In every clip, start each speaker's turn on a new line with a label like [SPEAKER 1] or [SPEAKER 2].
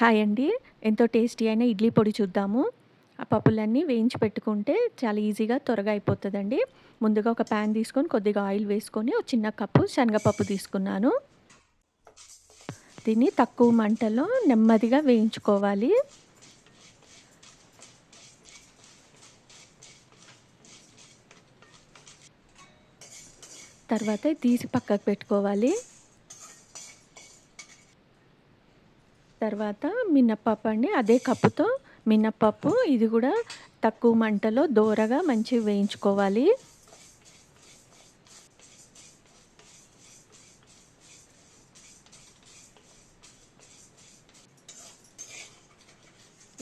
[SPEAKER 1] Hi అండి. ఎంతో tasty అయిన ఇడ్లీ పొడి చూద్దాము. ఆ పప్పులన్నీ వేయించి పెట్టుకుంటే చాలా ఈజీగా త్వరగా అయిపోతుందండి. ముందుగా ఒక ప్యాన్ తీసుకొని కొద్దిగా ఆయిల్ వేసుకొని ఒక చిన్న కప్పు శనగపప్పు తీసుకున్నాను. దీన్ని తక్కువ మంటలో నెమ్మదిగా వేయించుకోవాలి. తర్వాత తీసి పక్కకు పెట్టుకోవాలి. తర్వాత మినప్పప్పు అండి అదే కప్పుతో మినప్పప్పు ఇది కూడా తక్కువ మంటలో దోరగా మంచిగా వేయించుకోవాలి.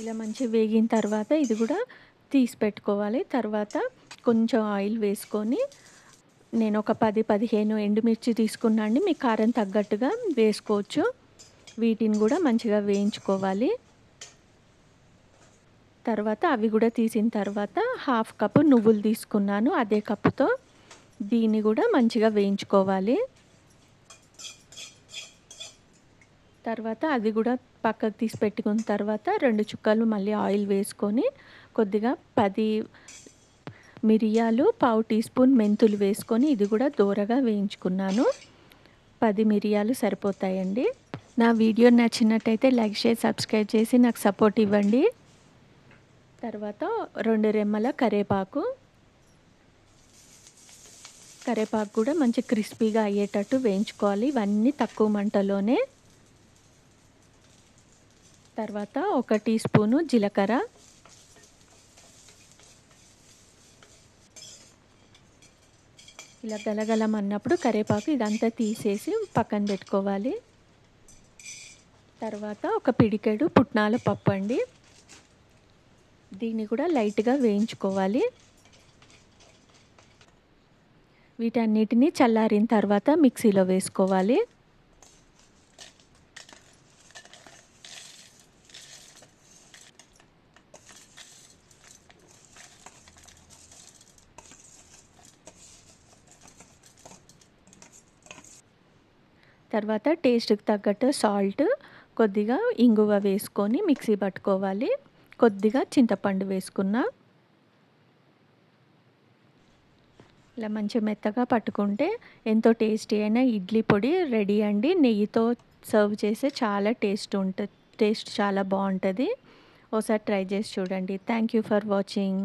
[SPEAKER 1] ఇలా మంచిగా వేగిన తర్వాత ఇది కూడా తీసి పెట్టుకోవాలి. తర్వాత కొంచెం ఆయిల్ వేసుకొని నేను ఒక పది పదిహేను ఎండుమిర్చి తీసుకున్నాండి మీ కారం తగ్గట్టుగా వేసుకోవచ్చు. వీటిని కూడా మంచిగా వేయించుకోవాలి. తర్వాత అవి కూడా తీసిన తర్వాత హాఫ్ కప్ నువ్వులు తీసుకున్నాను అదే కప్పుతో. దీన్ని కూడా మంచిగా వేయించుకోవాలి. తర్వాత అది కూడా పక్కకు తీసి పెట్టుకున్న తర్వాత రెండు చుక్కలు మళ్ళీ ఆయిల్ వేసుకొని కొద్దిగా పది మిరియాలు పావు టీ స్పూన్ మెంతులు వేసుకొని ఇది కూడా దూరగా వేయించుకున్నాను. పది మిరియాలు సరిపోతాయండి. నా వీడియో నచ్చినట్టయితే లైక్ షేర్ సబ్స్క్రైబ్ చేసి నాకు సపోర్ట్ ఇవ్వండి. తర్వాత రెండు రెమ్మల కరేపాకు. కరేపాకు కూడా మంచి క్రిస్పీగా అయ్యేటట్టు వేయించుకోవాలి. ఇవన్నీ తక్కువ మంటలోనే. తర్వాత ఒక టీ స్పూను జీలకర్ర. ఇలా గలగలం అన్నప్పుడు కరేపాకు ఇదంతా తీసేసి పక్కన పెట్టుకోవాలి. తర్వాత ఒక పిడికెడు పుట్నాల పప్పు అండి. దీన్ని కూడా లైట్గా వేయించుకోవాలి. వీటన్నిటిని చల్లారిన తర్వాత మిక్సీలో వేసుకోవాలి. తర్వాత టేస్ట్కి తగ్గట్టు సాల్ట్ కొద్దిగా ఇంగువ వేసుకొని మిక్సీ పట్టుకోవాలి. కొద్దిగా చింతపండు వేసుకున్న. ఇలా మంచి మెత్తగా పట్టుకుంటే ఎంతో టేస్టీ అయిన ఇడ్లీ పొడి రెడీ అండి. నెయ్యితో సర్వ్ చేస్తే చాలా టేస్ట్ ఉంటుంది టేస్ట్ చాలా బాగుంటుంది. ఒకసారి ట్రై చేసి చూడండి. Thank you for watching.